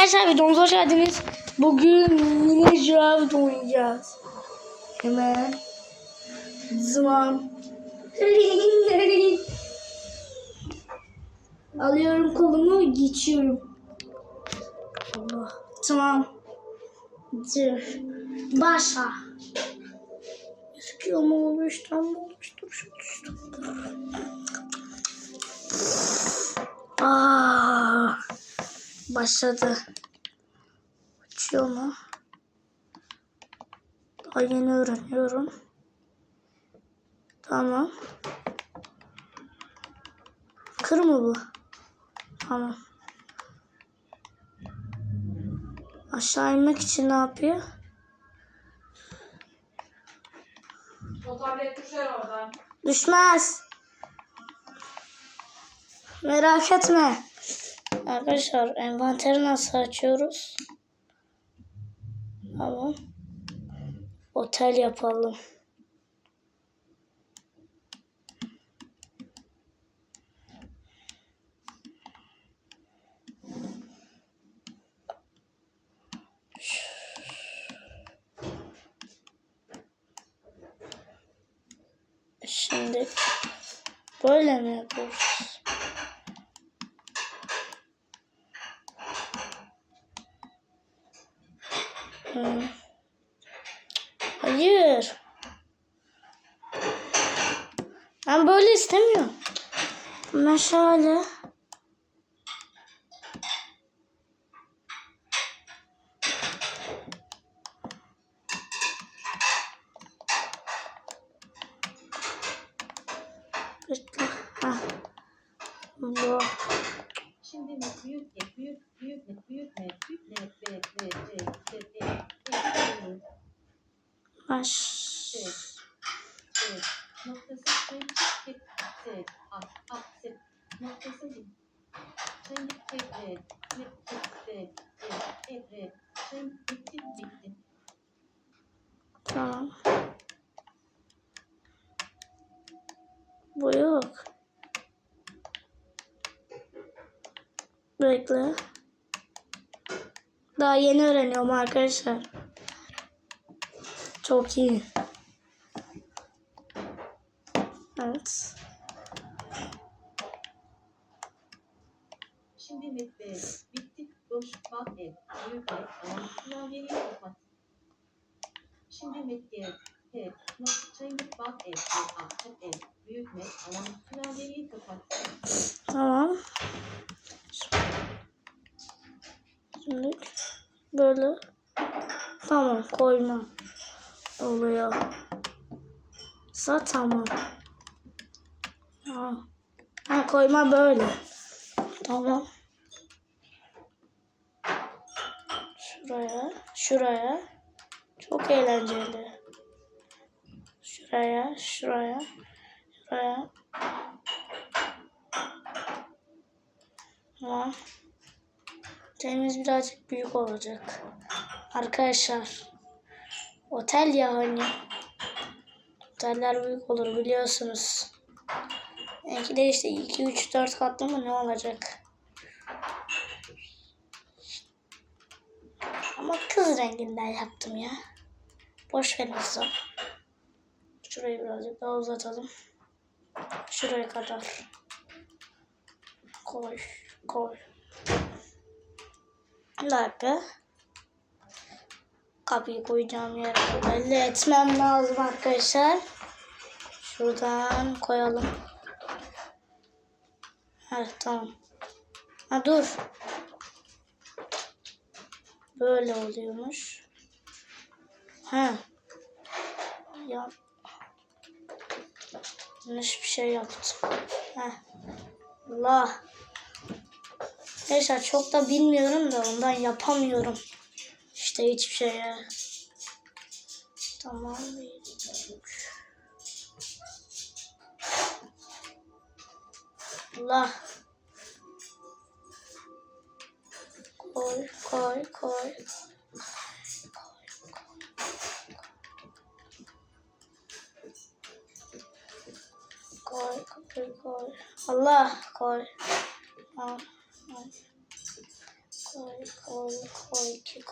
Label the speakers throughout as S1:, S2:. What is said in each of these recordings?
S1: Arkadaşlar videomuza hoş geldiniz. Bugün yine Javet oynayacağız. Hemen. Zaman. Alıyorum kolumu geçiyorum. Allah. Tamam. Dur. Başla. Gözüküyor mu olmuş? Tam olmuştur. Şu düştüm. Aa, başladı. Uçuyor mu? Daha yeni öğreniyorum. Tamam. Kır mı bu? Tamam. Aşağı inmek için ne yapıyor?
S2: O tablet düşer oradan.
S1: Düşmez. Merak etme. Arkadaşlar envanteri nasıl açıyoruz? Tamam. Otel yapalım. Şimdi böyle mi yapıyoruz? Hmm. Hayır. Ben böyle istemiyorum. Ben şöyle. Bekle. Ha. Bu.
S3: Şimdi mi büyük ne büyük büyük ne büyük ne büyük ne b b c c d e e
S1: Baş.
S3: c c e e r sen bitti bitti
S1: Tamam. Bu yok. Bekle. Daha yeni öğreniyorum arkadaşlar. Çok iyi. Evet.
S3: şimdi mi b bitti boş bak ev büyük alan klavyeyi kapat şimdi P not sen bak ev a a ev büyük ne alan klavyeyi kapat
S1: Tamam. Şimdi böyle. Tamam koyma. Oluyor. Sa tamam. Ha. ha koyma böyle. Tamam. Şuraya, şuraya. Çok eğlenceli. Şuraya, şuraya, şuraya. Tamam. Temiz birazcık büyük olacak. Arkadaşlar. Otel ya hani. Oteller büyük olur biliyorsunuz. Belki de işte 2, 3, 4 katlı mı ne olacak? Kız renginden yaptım ya. Boş verin kızım. Şurayı birazcık daha uzatalım. Şuraya kadar. Koy, koy. Bir dakika. Kapıyı koyacağım yere belli etmem lazım arkadaşlar. Şuradan koyalım. Evet tamam. Ha dur. Böyle oluyormuş. Ha. Ya. Yanlış bir şey yaptım. Ha. Allah. Arkadaşlar çok da bilmiyorum da ondan yapamıyorum. İşte hiçbir şey ya. Tamam. Allah. Koy, koy, koy. Koy, koy, koy. Allah koy. Koy koy koy ki.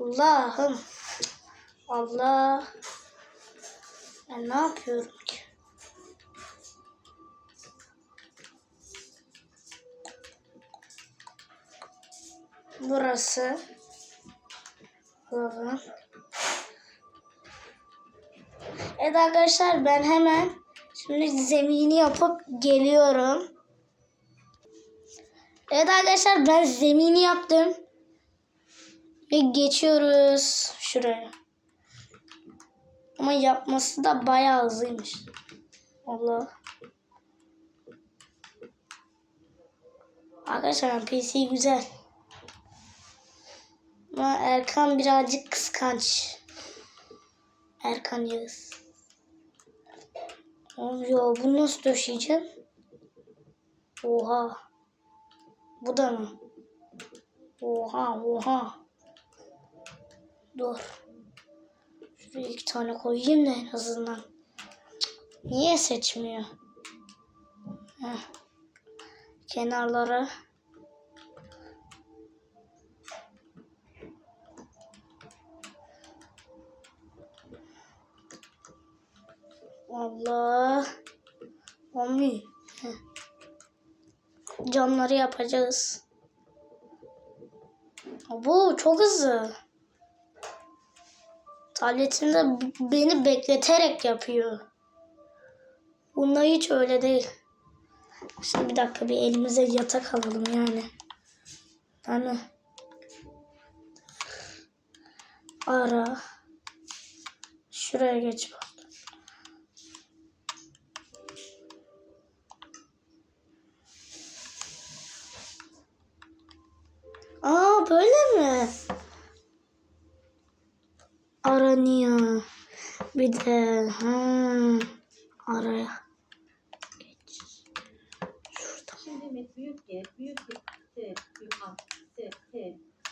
S1: Allah'ım. Allah. Ben ne yapıyorum Burası. Alalım. Evet arkadaşlar ben hemen şimdi zemini yapıp geliyorum. Evet arkadaşlar ben zemini yaptım. Ve geçiyoruz şuraya. Ama yapması da bayağı hızlıymış. Allah. Arkadaşlar PC güzel. Ama Erkan birazcık kıskanç. Erkan Yağız. Oluyor. Bunu nasıl döşeyeceğim? Oha. Bu da mı? Oha oha. Dur. Şuraya iki tane koyayım da en azından. Niye seçmiyor? Heh. Kenarlara. Allah. Heh. Camları yapacağız. Bu çok hızlı. Tabletimde b- beni bekleterek yapıyor. Bunda hiç öyle değil. Şimdi bir dakika bir elimize yatak alalım yani. Yani ara şuraya geç bak. Aa böyle mi? Aranıyor. Bir de ha, araya. Geç. Şurada.
S3: Şimdi met büyük G, büyük G, S, büyük A, S, T, G, R, büyük bir.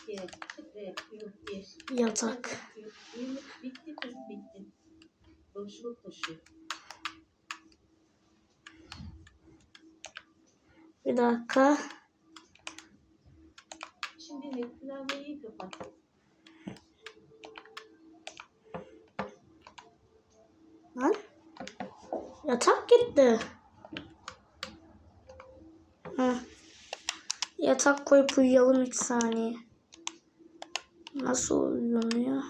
S1: Yatak.
S3: Bitti kız bitti. Boşluk taşı.
S1: Bir dakika.
S3: Şimdi klavyeyi kapat.
S1: Lan. Yatak gitti. Hı. Yatak koyup uyuyalım iki saniye. Nasıl uyunuyor?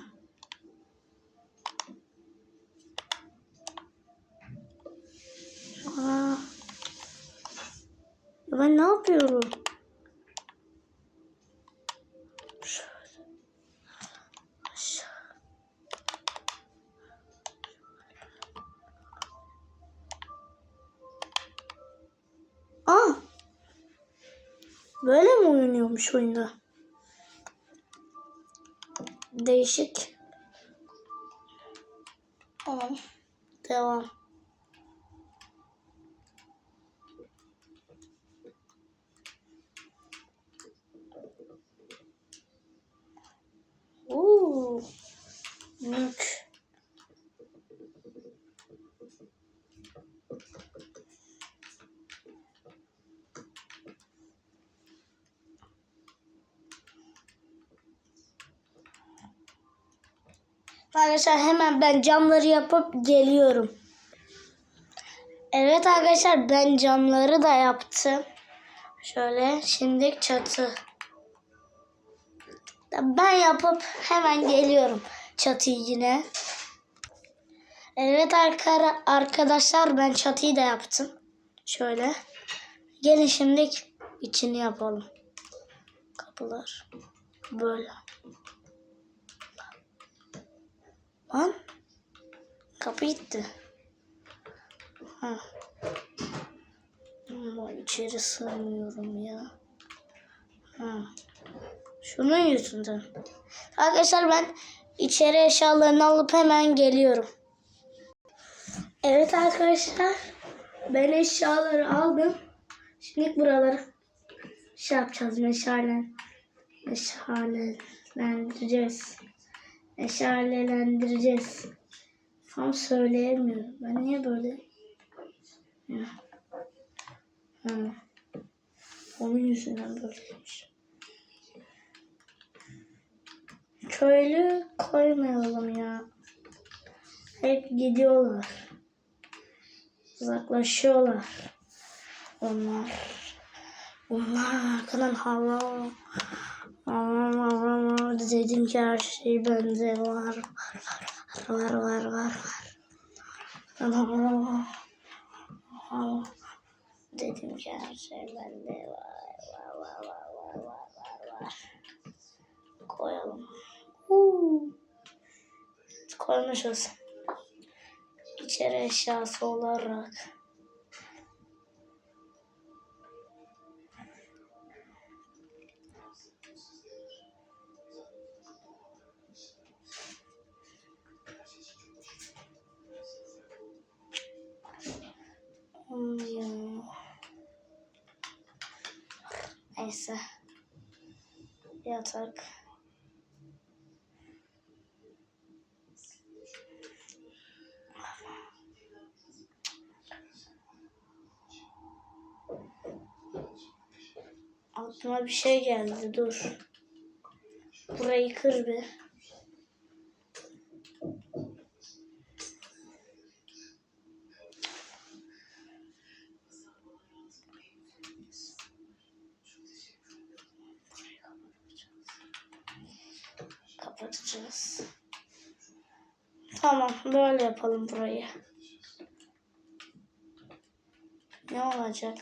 S1: Aa. Ben ne yapıyorum? Aa. Böyle mi oynuyormuş oyunda? Değişik. Tamam. Devam. Oo. Mük. Arkadaşlar hemen ben camları yapıp geliyorum. Evet arkadaşlar ben camları da yaptım. Şöyle şimdi çatı. Ben yapıp hemen geliyorum çatıyı yine. Evet arka- arkadaşlar ben çatıyı da yaptım. Şöyle. Gelin şimdi içini yapalım. Kapılar. Böyle. Lan. Kapı gitti. Ha. Ama içeri sığmıyorum ya. Ha. Şunun yüzünden. Arkadaşlar ben içeri eşyalarını alıp hemen geliyorum. Evet arkadaşlar. Ben eşyaları aldım. Şimdi buraları şey yapacağız meşale. Meşalelendireceğiz. Meşalelendireceğiz. Tam söyleyemiyorum. Ben niye böyle? Ya. Ha. Onun yüzünden böyleymiş. köylü koymayalım ya. Hep gidiyorlar. Uzaklaşıyorlar. Onlar. Onlar arkadan hava. Aman aman dedim ki her şey bende var. Var var var var var. Aman. Dedim ki her şey bende var. Var var var var var var var. Koyalım. Huu. Koymuşuz. İçeri eşyası olarak. Neyse. Yatak. Aklıma bir şey geldi. Dur. Burayı kır bir. Kapatacağız. Tamam, böyle yapalım burayı. Ne olacak?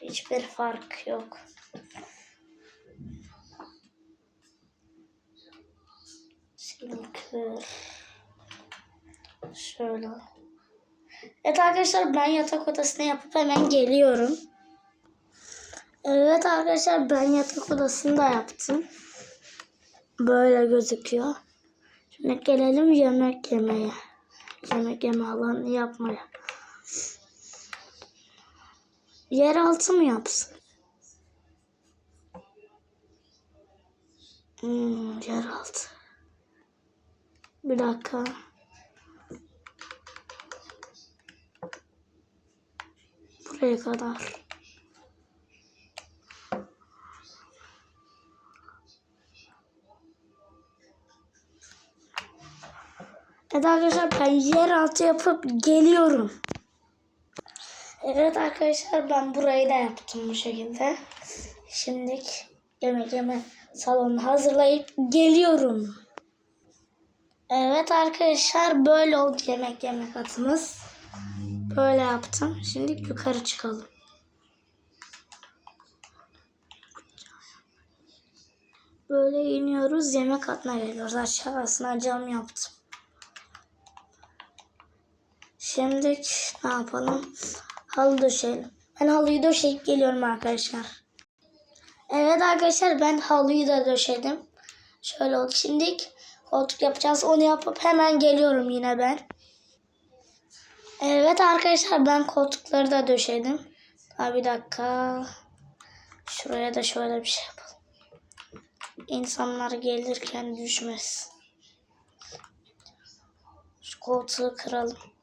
S1: Hiçbir fark yok. Kır. Şöyle. Evet arkadaşlar ben yatak odasını yapıp hemen geliyorum. Evet arkadaşlar ben yatak odasını da yaptım. Böyle gözüküyor. Şimdi gelelim yemek yemeye. Yemek yeme alanı yapmaya. Yeraltı mı yapsın? Hmm, yeraltı. Bir dakika. Buraya kadar. Evet arkadaşlar ben yeraltı yapıp geliyorum. Evet arkadaşlar ben burayı da yaptım bu şekilde. Şimdi yemek yeme salonunu hazırlayıp geliyorum. Evet arkadaşlar böyle oldu yemek yeme katımız. Böyle yaptım. Şimdi yukarı çıkalım. Böyle iniyoruz yemek katına geliyoruz. Aşağısına cam yaptım. Şimdi ne yapalım? Halı döşeyelim. Ben halıyı döşeyip geliyorum arkadaşlar. Evet arkadaşlar ben halıyı da döşedim. Şöyle oldu. Şimdi koltuk yapacağız. Onu yapıp hemen geliyorum yine ben. Evet arkadaşlar ben koltukları da döşedim. Daha bir dakika. Şuraya da şöyle bir şey yapalım. İnsanlar gelirken düşmez. Şu koltuğu kıralım.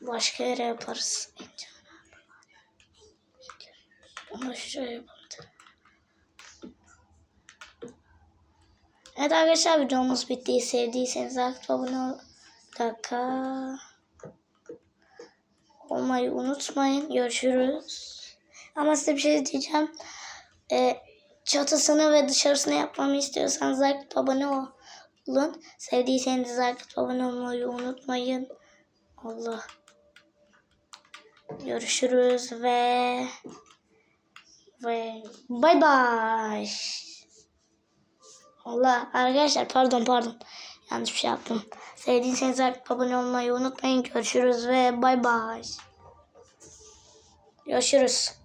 S1: Başka yere yaparız. Onu şuraya yapalım. Evet arkadaşlar videomuz bitti. Sevdiyseniz like abone ol. Dakika. Olmayı unutmayın. Görüşürüz. Ama size bir şey diyeceğim. Ee, çatısını ve dışarısını yapmamı istiyorsanız like abone olun. Sevdiyseniz like abone olmayı unutmayın. Allah. Görüşürüz ve ve bay bay. Allah arkadaşlar pardon pardon. Yanlış bir şey yaptım. Sevdiyseniz abone olmayı unutmayın. Görüşürüz ve bay bay. Görüşürüz.